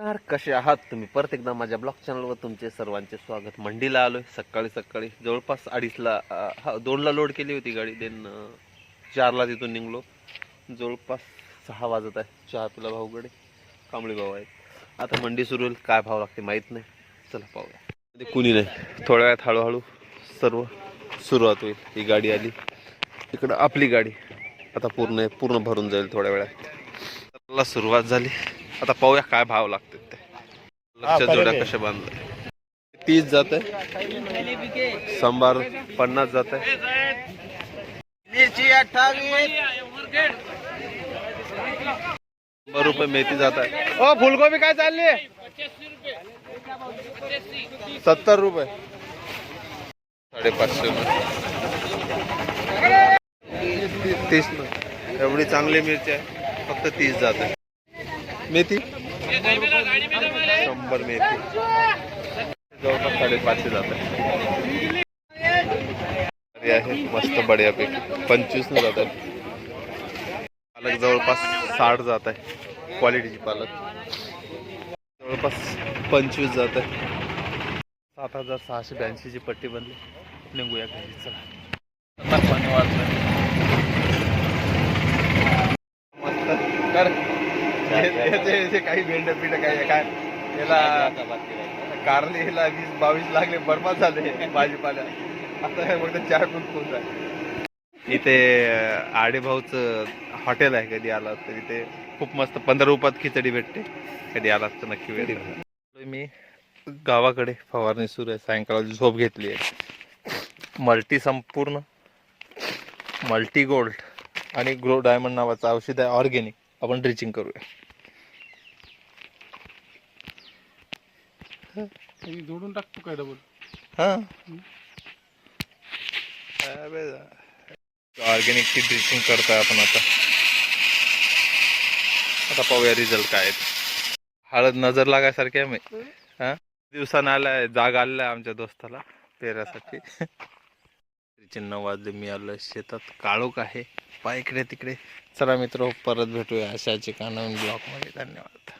नमस्कार कसे आहात तुम्ही? परत एकदा माझ्या ब्लॉग चॅनलवर तुमचे सर्वांचे स्वागत. मंडीला आलोय सकाळी सकाळी. जवळपास अडीचला हा दोनला लोड केली होती गाडी. देन चारला तिथून निघलो. जवळपास सहा वाजत आहे. चहा पिला भाऊकडे कांबळे भाऊ आहेत. आता मंडी सुरू होईल. काय भाव लागते माहीत नाही. चला पाहूया. कुणी नाही. थोड्या वेळात हळूहळू सर्व सुरुवात होईल. ही गाडी आली. इकडं आपली गाडी. आता पूर्ण पूर्ण भरून जाईल थोड्या वेळात. सुरुवात झाली. आता पाहूया काय भाव लागते ते. लक्षात जोड्या कशा बांधल्या तीस जात. आहे सांबार पन्नास जात. आहे मिरची अठ्ठावीस. शंभर रुपये मेथी जात. आहे ओ फुलगोबी काय चालली? सत्तर रुपये. साडेपाचशे रुपये. तीस ना एवढी चांगली मिरची आहे. फक्त तीस जात. आहे मेथी? शंभर मेथी. जवळपास साडेपाचशे जात आहे. आहे मस्त बढियापैकी पंचवीस न जात आहे. पालक जवळपास साठ जात आहे. क्वालिटीची पालक. जवळपास पंचवीस जात आहे. सात हजार सहाशे ब्याऐंशीची पट्टी बनली. निघूया घरी. चला. आता पाणी वाढलं याचे याचे काही भेंड पिंड काही काय? याला कारलीला वीस बावीस लागले बरबाद झाले भाजीपाल्या आता हे फक्त चार पण खूप इथे आडेभाऊच हॉटेल आहे कधी आला तर इथे खूप मस्त पंधरा रुपयात खिचडी भेटते. कधी आला तर नक्की वेळ मी गावाकडे फवारणी सुरू आहे सायंकाळची झोप घेतली आहे. मल्टी संपूर्ण मल्टी गोल्ड आणि ग्रो डायमंड नावाचं औषध आहे ऑर्गेनिक. आपण ड्रिचिंग करूया. जोडून टाकतो काय डबल हा? ऑर्गेनिकची ड्रिचिंग करतोय आपण आता. आता पाहूया रिझल्ट काय आहे. हळद नजर लागायसारखी आहे मी. हा? दिवसानं आलाय जाग आलेला आहे आमच्या दोस्ताला पेऱ्यासाठी चिन्ह वाजले मी आलो शेतात. काळोख आहे. पा इकडे तिकडे. चला मित्र परत भेटूया. अशाचे का नवीन ब्लॉगमध्ये धन्यवाद.